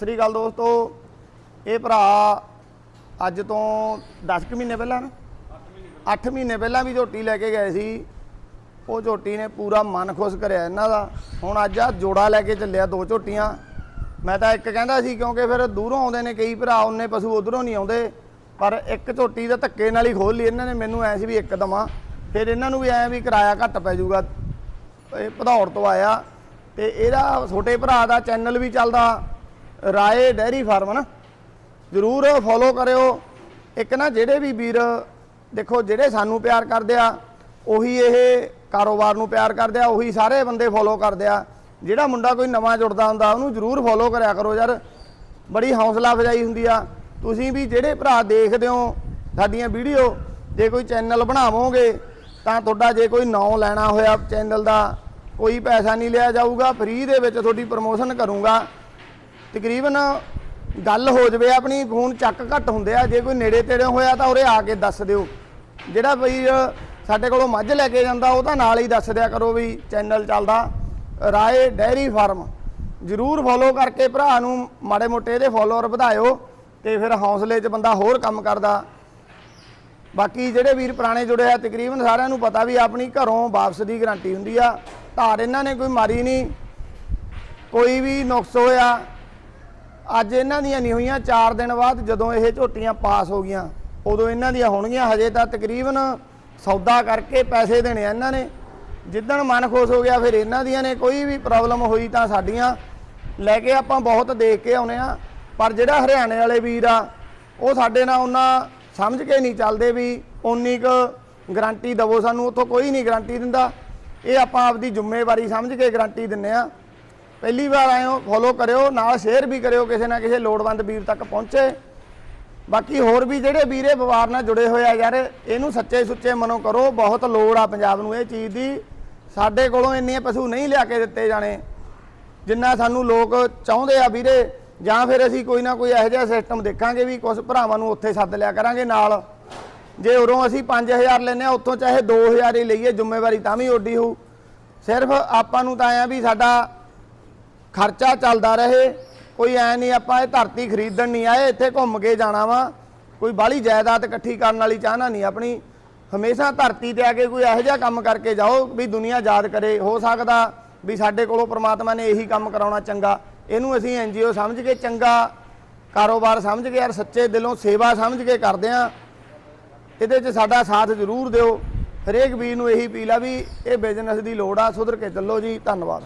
ਸ੍ਰੀ ਅਕਾਲ ਦੋਸਤੋ। ਇਹ ਭਰਾ ਅੱਜ ਤੋਂ 10 ਕੁ ਮਹੀਨੇ ਪਹਿਲਾਂ ਨਾ? 8 ਮਹੀਨੇ ਪਹਿਲਾਂ ਵੀ ਝੋਟੀ ਲੈ ਕੇ ਗਏ ਸੀ। ਉਹ ਝੋਟੀ ਨੇ ਪੂਰਾ ਮਨ ਖੁਸ਼ ਕਰਿਆ ਇਹਨਾਂ ਦਾ। ਹੁਣ ਅੱਜ ਆ ਜੋੜਾ ਲੈ ਕੇ ਚੱਲਿਆ ਦੋ ਝੋਟੀਆਂ। ਮੈਂ ਤਾਂ ਇੱਕ ਕਹਿੰਦਾ ਸੀ ਕਿਉਂਕਿ ਫਿਰ ਦੂਰੋਂ ਆਉਂਦੇ ਨੇ ਕਈ ਭਰਾ ਉਹਨੇ ਪਸ਼ੂ ਉਧਰੋਂ ਨਹੀਂ ਆਉਂਦੇ। ਪਰ ਇੱਕ ਝੋਟੀ ਦਾ ਧੱਕੇ ਨਾਲ ਹੀ ਖੋਲ ਲਈ ਇਹਨਾਂ ਨੇ, ਮੈਨੂੰ ਐ ਸੀ ਵੀ ਇੱਕ ਦਵਾਂ। ਫਿਰ ਇਹਨਾਂ ਨੂੰ ਵੀ ਐ ਵੀ ਕਿਰਾਇਆ ਘੱਟ ਪੈ ਜਾਊਗਾ। ਇਹ ਭਦੌੜ ਤੋਂ ਆਇਆ। ਤੇ ਇਹਦਾ ਛੋਟੇ ਭਰਾ ਦਾ ਚੈਨਲ ਵੀ ਚੱਲਦਾ। ਰਾਏ ਡੈਰੀ ਫਾਰਮ ਨਾ, ਜਰੂਰ ਫੋਲੋ ਕਰਿਓ। ਇੱਕ ਨਾ ਜਿਹੜੇ ਵੀ ਵੀਰ, ਦੇਖੋ ਜਿਹੜੇ ਸਾਨੂੰ ਪਿਆਰ ਕਰਦੇ ਆ, ਉਹੀ ਇਹ ਕਾਰੋਬਾਰ ਨੂੰ ਪਿਆਰ ਕਰਦੇ ਆ, ਉਹੀ ਸਾਰੇ ਬੰਦੇ ਫੋਲੋ ਕਰਦੇ ਆ। ਜਿਹੜਾ ਮੁੰਡਾ ਕੋਈ ਨਵਾਂ ਜੁੜਦਾ ਹੁੰਦਾ, ਉਹਨੂੰ ਜਰੂਰ ਫੋਲੋ ਕਰਿਆ ਕਰੋ ਯਾਰ। ਬੜੀ ਹੌਸਲਾ ਅਫਜ਼ਾਈ ਹੁੰਦੀ ਆ। ਤੁਸੀਂ ਵੀ ਜਿਹੜੇ ਭਰਾ ਦੇਖਦੇ ਹੋ ਸਾਡੀਆਂ ਵੀਡੀਓ, ਜੇ ਕੋਈ ਚੈਨਲ ਬਣਾਵੋਗੇ, ਤਾਂ ਤੁਹਾਡਾ ਜੇ ਕੋਈ ਨਾਂ ਲੈਣਾ ਹੋਇਆ ਚੈਨਲ ਦਾ, ਕੋਈ ਪੈਸਾ ਨਹੀਂ ਲਿਆ ਜਾਊਗਾ, ਫ੍ਰੀ ਦੇ ਵਿੱਚ ਤੁਹਾਡੀ ਪ੍ਰਮੋਸ਼ਨ ਕਰੂੰਗਾ। ਤਕਰੀਬਨ ਗੱਲ ਹੋ ਜਵੇ, ਆਪਣੀ ਫੋਨ ਚੱਕ ਘੱਟ ਹੁੰਦੇ ਆ। ਜੇ ਕੋਈ ਨੇੜੇ ਤੇੜੇ ਹੋਇਆ ਤਾਂ ਉਰੇ ਆ ਕੇ ਦੱਸ ਦਿਓ। ਜਿਹੜਾ ਬਈ ਸਾਡੇ ਕੋਲੋਂ ਮੱਝ ਲੈ ਕੇ ਜਾਂਦਾ, ਉਹ ਤਾਂ ਨਾਲ ਹੀ ਦੱਸ ਦਿਆ ਕਰੋ ਵੀ ਚੈਨਲ ਚੱਲਦਾ। Rai dairy farm. ਜਰੂਰ ਫੋਲੋ ਕਰਕੇ ਭਰਾ ਨੂੰ ਮਾੜੇ ਮੋਟੇ ਇਹਦੇ ਫੋਲੋਅਰ ਵਧਾਇਓ ਤੇ ਫਿਰ ਹੌਸਲੇ 'ਚ ਬੰਦਾ ਹੋਰ ਕੰਮ ਕਰਦਾ। ਬਾਕੀ ਜਿਹੜੇ ਵੀਰ ਪੁਰਾਣੇ ਜੁੜੇ ਆ, ਤਕਰੀਬਨ ਸਾਰਿਆਂ ਨੂੰ ਪਤਾ ਵੀ ਆਪਣੀ ਘਰੋਂ ਵਾਪਸ ਦੀ ਗਾਰੰਟੀ ਹੁੰਦੀ ਆ। ਧਾਰ ਇਹਨਾਂ ਨੇ ਕੋਈ ਮਾਰੀ ਨਹੀਂ। ਕੋਈ ਵੀ ਨੁਕਸ ਹੋਇਆ ਅੱਜ ਇਹਨਾਂ ਦੀਆਂ ਨਹੀਂ ਹੋਈਆਂ 4 ਦਿਨ ਬਾਅਦ ਜਦੋਂ ਇਹ ਝੋਟੀਆਂ ਪਾਸ ਹੋ ਗਈਆਂ, ਉਦੋਂ ਇਹਨਾਂ ਦੀਆਂ ਹੋਣਗੀਆਂ, ਹਜੇ ਤਾਂ ਤਕਰੀਬਨ ਸੌਦਾ ਕਰਕੇ ਪੈਸੇ ਦੇਣੇ ਆ ਇਹਨਾਂ ਨੇ। ਜਿੱਦਣ ਮਨ ਖੁਸ਼ ਹੋ ਗਿਆ, ਫਿਰ ਇਹਨਾਂ ਦੀਆਂ ਨੇ ਕੋਈ ਵੀ ਪ੍ਰੋਬਲਮ ਹੋਈ ਤਾਂ ਸਾਡੀਆਂ। ਲੈ ਕੇ ਆਪਾਂ ਬਹੁਤ ਦੇਖ ਕੇ ਆਉਨੇ ਆ, ਪਰ ਜਿਹੜਾ ਹਰਿਆਣੇ ਵਾਲੇ ਵੀਰ ਆ, ਉਹ ਸਾਡੇ ਨਾਲ ਉਹਨਾਂ ਸਮਝ ਕੇ ਨਹੀਂ ਚੱਲਦੇ ਵੀ ਉਨੀ ਕੁ ਗਰੰਟੀ ਦਵੋ ਸਾਨੂੰ, ਉੱਥੋਂ ਕੋਈ ਨਹੀਂ ਗਰੰਟੀ ਦਿੰਦਾ। ਇਹ ਆਪਾਂ ਆਪਦੀ ਜ਼ਿੰਮੇਵਾਰੀ ਸਮਝ ਕੇ ਗਰੰਟੀ ਦਿੰਨੇ ਆ। ਪਹਿਲੀ ਵਾਰ ਆਏ ਹੋ ਫੋਲੋ ਕਰਿਓ, ਨਾਲ ਸ਼ੇਅਰ ਵੀ ਕਰਿਓ, ਕਿਸੇ ਨਾ ਕਿਸੇ ਲੋੜਵੰਦ ਵੀਰ ਤੱਕ ਪਹੁੰਚੇ। ਬਾਕੀ ਹੋਰ ਵੀ ਜਿਹੜੇ ਵੀਰੇ ਵਪਾਰ ਨਾਲ ਜੁੜੇ ਹੋਏ ਆ ਯਾਰ, ਇਹਨੂੰ ਸੱਚੇ ਸੁੱਚੇ ਮਨੋਂ ਕਰੋ, ਬਹੁਤ ਲੋੜ ਆ ਪੰਜਾਬ ਨੂੰ ਇਹ ਚੀਜ਼ ਦੀ। ਸਾਡੇ ਕੋਲੋਂ ਇੰਨੇ ਪਸ਼ੂ ਨਹੀਂ ਲਿਆ ਕੇ ਦਿੱਤੇ ਜਾਣੇ, ਜਿੰਨਾ ਸਾਨੂੰ ਲੋਕ ਚਾਹੁੰਦੇ ਆ ਵੀਰੇ। ਜਾਂ ਫਿਰ ਅਸੀਂ ਕੋਈ ਨਾ ਕੋਈ ਇਹੋ ਜਿਹਾ ਸਿਸਟਮ ਦੇਖਾਂਗੇ ਵੀ ਕੁਝ ਭਰਾਵਾਂ ਨੂੰ ਉੱਥੇ ਸੱਦ ਲਿਆ ਕਰਾਂਗੇ ਨਾਲ। ਜੇ ਉਰੋਂ ਅਸੀਂ 5000 ਲੈਨੇ ਆ ਉੱਥੋਂ ਚਾਹੇ 2000 ਹੀ ਲਈਏ, ਜ਼ਿੰਮੇਵਾਰੀ ਤਾਂ ਵੀ ਓਡੀ ਹੋਊ। ਸਿਰਫ ਆਪਾਂ ਨੂੰ ਤਾਂ ਆ ਵੀ ਸਾਡਾ ਖਰਚਾ ਚੱਲਦਾ ਰਹੇ। ਕੋਈ ਐ ਨਹੀਂ ਆਪਾਂ ਇਹ ਧਰਤੀ ਖਰੀਦਣ ਨਹੀਂ ਆਏ, ਇੱਥੇ ਘੁੰਮ ਕੇ ਜਾਣਾ ਵਾ। ਕੋਈ ਬਾਹਲੀ ਜਾਇਦਾਦ ਇਕੱਠੀ ਕਰਨ ਵਾਲੀ ਚਾਹਨਾ ਨਹੀਂ ਆਪਣੀ। ਹਮੇਸ਼ਾ ਧਰਤੀ ਤੇ ਆ ਕੇ ਕੋਈ ਇਹੋ ਜਿਹਾ ਕੰਮ ਕਰਕੇ ਜਾਓ ਵੀ ਦੁਨੀਆ ਯਾਦ ਕਰੇ। ਹੋ ਸਕਦਾ ਵੀ ਸਾਡੇ ਕੋਲੋਂ ਪ੍ਰਮਾਤਮਾ ਨੇ ਇਹੀ ਕੰਮ ਕਰਾਉਣਾ ਚੰਗਾ। ਇਹਨੂੰ ਅਸੀਂ ਐਨਜੀਓ ਸਮਝ ਕੇ ਚੰਗਾ ਕਾਰੋਬਾਰ ਸਮਝ ਕੇ ਯਾਰ ਸੱਚੇ ਦਿਲੋਂ ਸੇਵਾ ਸਮਝ ਕੇ ਕਰਦੇ ਆ। ਇਹਦੇ 'ਚ ਸਾਡਾ ਸਾਥ ਜ਼ਰੂਰ ਦਿਓ। ਹਰੇਕ ਵੀਰ ਨੂੰ ਇਹੀ ਅਪੀਲ ਆ ਵੀ ਇਹ ਬਿਜ਼ਨਸ ਦੀ ਲੋੜ ਆ। ਸੁਧਰ ਕੇ ਚੱਲੋ ਜੀ। ਧੰਨਵਾਦ।